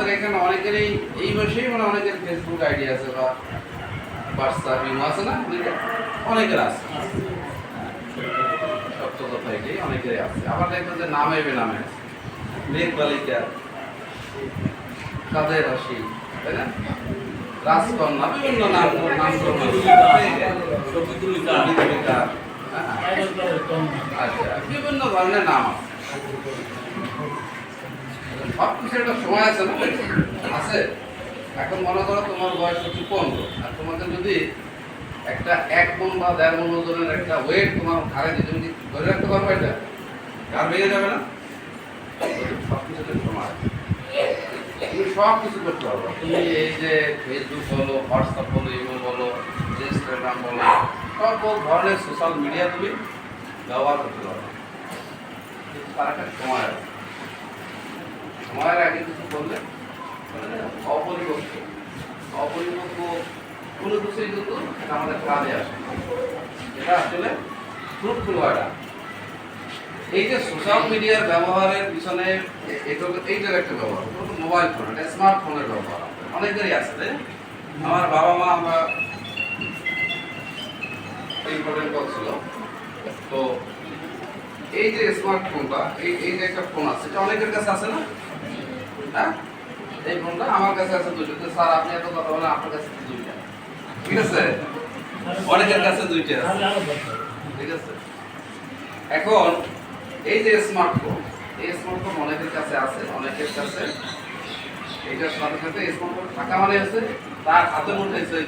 আমাদের এখানে অনেকেরই এই বয়সেই মানে অনেকের ফেসবুক আইডি আছে বা হোয়াটসঅ্যাপ ইমো আছে না? অনেকের? আছে। সত্য কথা এটাই অনেকেরই আছে। আবার দেখবেন যে নামে বেনামে আছে। মেঘ বালিকা কাদের হাসি তাই না? রাজকন্যা বিভিন্ন নাম নাম আচ্ছা বিভিন্ন ধরনের নাম আছে। সব কিছু একটা সময় আছে না? আছে। এখন মনে করো তোমার বয়স হচ্ছে পনেরো। আর তোমাকে যদি একটা এক মন বা দেড় মন ওজনের একটা ওয়েট তোমার ঘাড়ে দিয়ে তুমি ধরে রাখতে পারবে এটা, ঘাড় ভেঙে যাবে না? সব কিছুতে সময় আছে। তুমি সব কিছু করতে পারবে। তুমি এই যে ফেসবুক বলো হোয়াটসঅ্যাপ বলো ইমো বলো ইনস্টাগ্রাম বলো, সব ধরনের সোশ্যাল মিডিয়া তুমি ব্যবহার করতে পারবে। কিন্তু তার একটা সময় আছে। সময়ের আগে কিছু করলে অপরিপক্ক অপরিপক্ক কোনো কিছুই কিন্তু এটা আমাদের কাজে আসে। এটা আসলে ফ্রুটফুল ওয়াটা এই যে সোশ্যাল মিডিয়ার ব্যবহারের পিছনে এইটার একটা ব্যবহার। মোবাইল ফোন এটা স্মার্টফোনের ব্যবহার। অনেকেরই আছে আমার বাবা মা আমরা ইম্পর্টেন্ট ছিল। তো এই যে স্মার্টফোনটা এই এই যে একটা ফোন আছে, এটা অনেকের কাছে আছে না? হ্যাঁ? এই ফোনটা আমার কাছে আছে দুইটা। তো স্যার আপনি এত কথা বলেন আপনার কাছে দুইটা। ঠিক আছে? অনেকের কাছে দুইটা আছে। ঠিক আছে? এখন এই যে স্মার্টফোন এই স্মার্টফোন অনেকের কাছে আছে অনেকের কাছে এটার সাথে সাথে স্মার্টফোন থাকা মানে হচ্ছে তার হাতে মধ্যে হচ্ছে এই